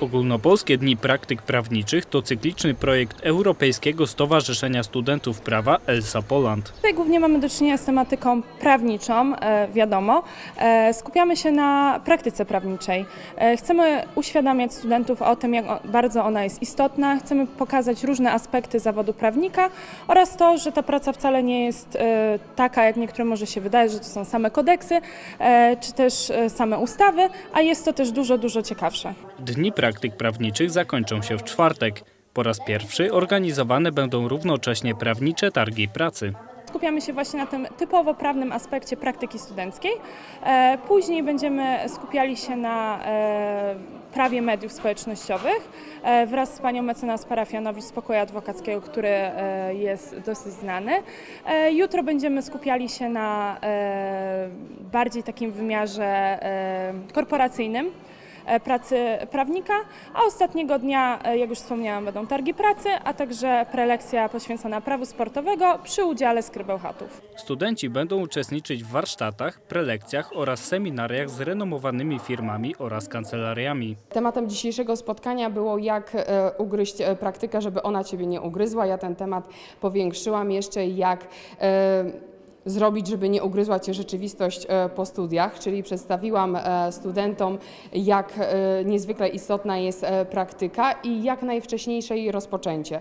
Ogólnopolskie Dni Praktyk Prawniczych to cykliczny projekt Europejskiego Stowarzyszenia Studentów Prawa ELSA Poland. Tutaj głównie mamy do czynienia z tematyką prawniczą, e, wiadomo. E, Skupiamy się na praktyce prawniczej. E, Chcemy uświadamiać studentów o tym, jak bardzo ona jest istotna. Chcemy pokazać różne aspekty zawodu prawnika oraz to, że ta praca wcale nie jest taka, jak niektórym może się wydaje, że to są same kodeksy czy też same ustawy, a jest to też dużo, dużo ciekawsze. Dni Praktyk Prawniczych zakończą się w czwartek. Po raz pierwszy organizowane będą równocześnie prawnicze targi pracy. Skupiamy się właśnie na tym typowo prawnym aspekcie praktyki studenckiej. E, Później będziemy skupiali się na e, prawie mediów społecznościowych e, wraz z panią mecenas parafianowicz z pokoju adwokackiego, który jest dosyć znany. Jutro będziemy skupiali się na bardziej takim wymiarze korporacyjnym pracy prawnika, a ostatniego dnia, e, jak już wspomniałam, będą targi pracy, a także prelekcja poświęcona prawu sportowego przy udziale skrybełchatów. Studenci będą uczestniczyć w warsztatach, prelekcjach oraz seminariach z renomowanymi firmami oraz kancelariami. Tematem dzisiejszego spotkania było jak e, ugryźć e, praktykę, żeby ona ciebie nie ugryzła. Ja ten temat powiększyłam jeszcze jak e, zrobić, żeby nie ugryzła cię rzeczywistość e, po studiach, czyli przedstawiłam e, studentom jak e, niezwykle istotna jest praktyka i jak najwcześniejsze jej rozpoczęcie.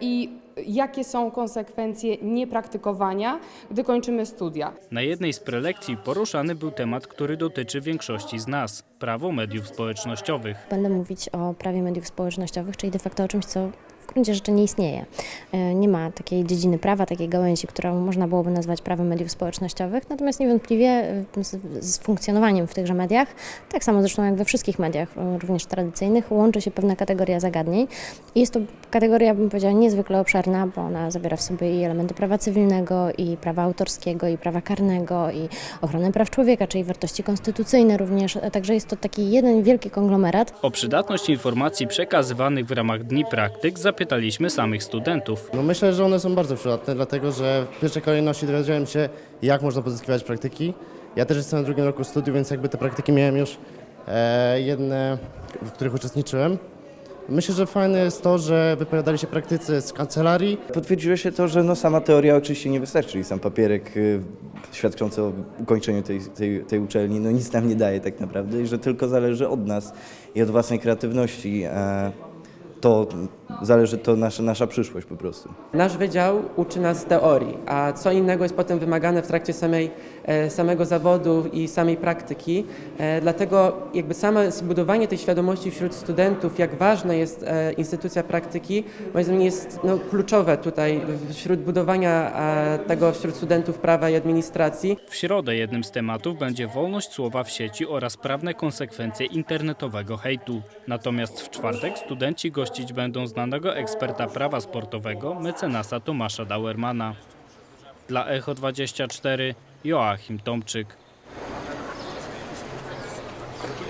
I jakie są konsekwencje niepraktykowania, gdy kończymy studia. Na jednej z prelekcji poruszany był temat, który dotyczy większości z nas prawo mediów społecznościowych. Będę mówić o prawie mediów społecznościowych, czyli de facto o czymś, co w gruncie rzeczy nie istnieje. E, Nie ma takiej dziedziny prawa, takiej gałęzi, którą można byłoby nazwać prawem mediów społecznościowych, natomiast niewątpliwie e, z, z funkcjonowaniem w tychże mediach, tak samo zresztą jak we wszystkich mediach, e, również tradycyjnych, łączy się pewna kategoria zagadnień. I jest to kategoria, bym powiedziała, niezwykle obszerna, bo ona zawiera w sobie i elementy prawa cywilnego, i prawa autorskiego, i prawa karnego, i ochronę praw człowieka, czyli wartości konstytucyjne również. Także jest to taki jeden wielki konglomerat. O przydatność informacji przekazywanych w ramach Dni Praktyk zapytaliśmy samych studentów. No myślę, że one są bardzo przydatne, dlatego że w pierwszej kolejności dowiedziałem się, jak można pozyskiwać praktyki. Ja też jestem na drugim roku studiów, więc jakby te praktyki miałem już e, jedne, w których uczestniczyłem. Myślę, że fajne jest to, że wypowiadali się praktycy z kancelarii, Potwierdziło się to, że no sama teoria oczywiście nie wystarczy, czyli sam papierek y, świadczący o ukończeniu tej, tej, tej uczelni, no nic nam nie daje tak naprawdę i że tylko zależy od nas i od własnej kreatywności. E, to zależy to nasza, nasza przyszłość po prostu. Nasz wydział uczy nas teorii, a co innego jest potem wymagane w trakcie samej, e, samego zawodu i samej praktyki. E, Dlatego jakby same zbudowanie tej świadomości wśród studentów, jak ważna jest e, instytucja praktyki, moim zdaniem jest no, kluczowe tutaj wśród budowania tego wśród studentów prawa i administracji. W środę jednym z tematów będzie wolność słowa w sieci oraz prawne konsekwencje internetowego hejtu. Natomiast w czwartek studenci gościć będą znanego eksperta prawa sportowego, mecenasa Tomasza Dauermana. Dla Echo 24 Joachim Tomczyk.